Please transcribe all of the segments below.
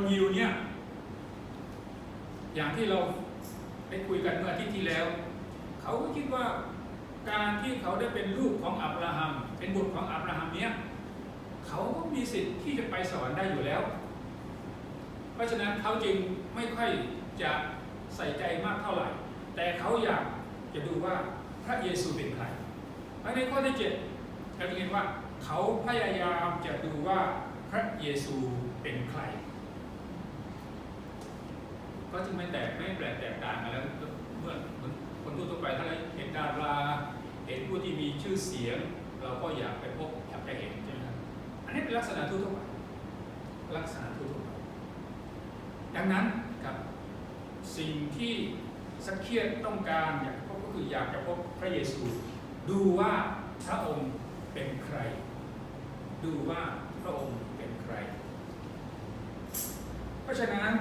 คนยิวเนี่ย อย่างที่เราได้คุยกันเมื่ออาทิตย์ที่แล้ว เขาก็คิดว่าการที่เขาได้เป็นลูกของอับราฮัม เป็นบุตรของอับราฮัมเนี่ยเขาก็มีสิทธิ์ที่จะไปสวรรค์ได้อยู่แล้ว เพราะฉะนั้นเขาจึงไม่ค่อยจะใส่ใจมากเท่าไหร่ แต่เขาอยากจะดูว่าพระเยซูเป็นใครเพราะในข้อที่เจ็ดเราจะเห็นว่าเขาพยายามจะดูว่าพระเยซูเป็นใคร ก็จึงไม่แตกไม่แปลกแตกต่างกันแล้วเมื่อคนทั่วไปถ้าเราเห็นดาราเห็นผู้ที่มีชื่อเสียง เราก็อยากไปพบอยากไปเห็นใช่ไหมครับอันนี้เป็นลักษณะทั่วไปลักษณะทั่วไปดังนั้นครับสิ่งที่สักเคียดต้องการอยากพบก็คืออยากจะพบพระเยซู ดูว่าพระองค์เป็นใคร ดูว่าพระองค์เป็นใคร เพราะฉะนั้น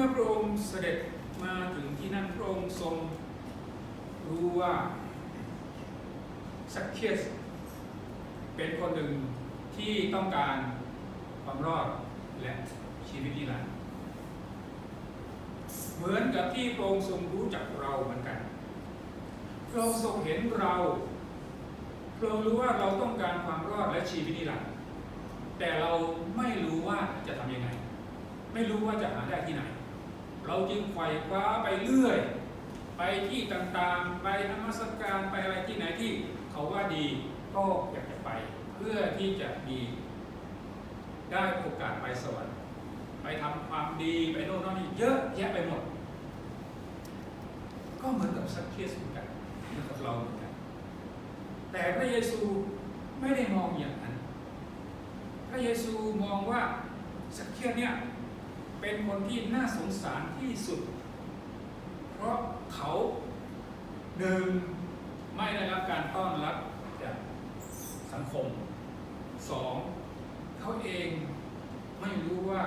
มื่อพระองค์เสด็จมาถึงที่นั่นพระองค์ทรงรู้ว่าสักเคียสเป็นคนหนึ่งที่ต้องการความรอดและชีวิตนิรันดร์เหมือนกับที่พระองค์ทรงรู้จักเราเหมือนกัน พระองค์ทรงเห็นเรา พระองค์รู้ว่าเราต้องการความรอดและชีวิตนิรันดร์แต่เราไม่รู้ว่าจะทำยังไง ไม่รู้ว่าจะหาได้ที่ไหน เราจึงไขว่คว้าไปเรื่อย ไปที่ต่างๆ ไปนมัสการไปอะไรที่ไหนที่เขาว่าดีก็อยากจะไป เพื่อที่จะมีได้โอกาสไปสวรรค์ไปทำความดีไปโน่นนั่นนี่เยอะแยะไปหมด ก็เหมือนกับสักเคสเหมือนกันเหมือนกับเราเหมือนกัน แต่พระเยซูไม่ได้มองอย่างนั้น พระเยซูมองว่าสักเคสเนี่ย เป็นคนที่น่าสงสารที่สุด เพราะเขาหนึ่งไม่ได้รับการต้อนรับจากสังคมสองเขาเองไม่รู้ว่า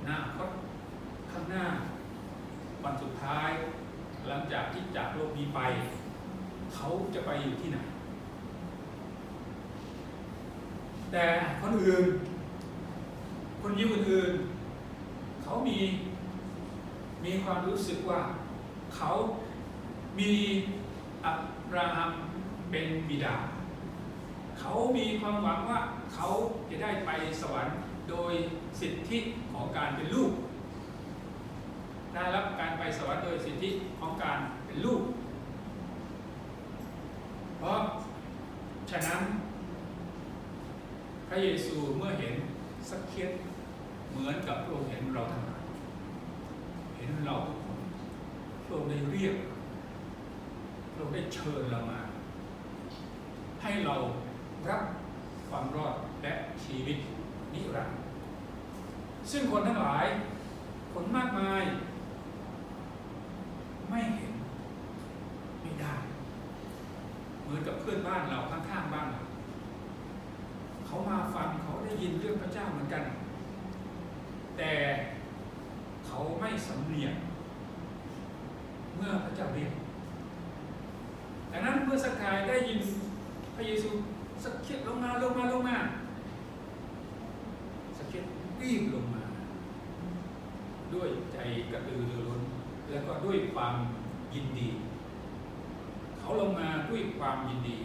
อนาคตข้างหน้าวันสุดท้าย หลังจากที่จากโลกนี้ไป เขาจะไปอยู่ที่ไหน แต่คนอื่น คนยิวอื่น เขามีมีความรู้สึกว่าเขามีอับราฮัมเป็นบิดา เขามีความหวังว่าเขาจะได้ไปสวรรค์โดยสิทธิของการเป็นลูก ได้รับการไปสวรรค์โดยสิทธิของการเป็นลูก เพราะฉะนั้น พระเยซูเมื่อเห็นสักเคียด เหมือนกับพระองค์เห็นเราทั้งหลายเห็นเราทุกคนพระองค์ได้เรียกพระองค์ได้เชิญเรามา ให้เรารับความรอดและชีวิตนิรันดร์ซึ่งคนทั้งหลายคนมากมาย ไม่เห็นไม่ได้ เหมือนกับเพื่อนบ้านเราข้างๆบ้านเราเขามาฟังเขาได้ยินเรื่องพระเจ้าเหมือนกัน แต่เขาไม่ สำเนียกเมื่อพระเจ้าเรียกดังนั้นเมื่อสกกายได้ยินพระเยซูสักเคียดลงมาลงมาลงมาสักเคียดรีบลงมา ด้วยใจกระตือรือร้น แล้วก็ด้วยความยินดี เขาลงมาด้วยความยินดี